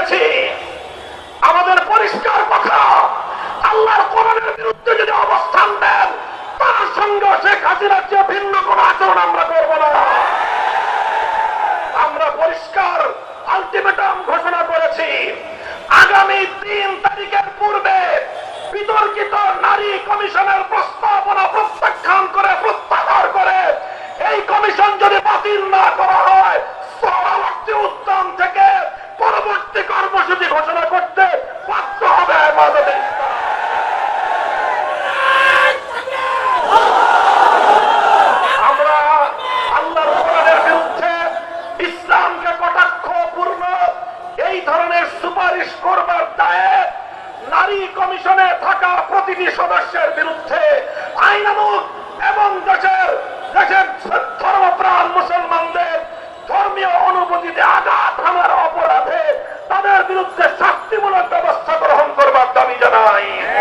দিয়েছি আমাদের পরিষ্কার কথা, আল্লাহর কোরআনের বিরুদ্ধে যদি অবস্থান নেন তার সঙ্গে শেখ হাসিনার চেয়ে ভিন্ন কোন আচরণ আমরা করব না। আমরা পরিষ্কার আলটিমেটাম ঘোষণা করেছি। আগামী তিন তারিখের পূর্বে বিতর্কিত নারী কমিশনের প্রস্তাবনা প্রত্যাখ্যান করে, প্রত্যাহার করে, এই কমিশন যদি বাতিল না করা হয় সুপারিশ করবার দায়ে নারী কমিশনে থাকা প্রতিটি সদস্যের বিরুদ্ধে আইনানুক এবং দেশের দেশের ধর্মপ্রাণ মুসলমানদের ধর্মীয় অনুভূতিতে আঘাত হানার অপরাধে তাদের বিরুদ্ধে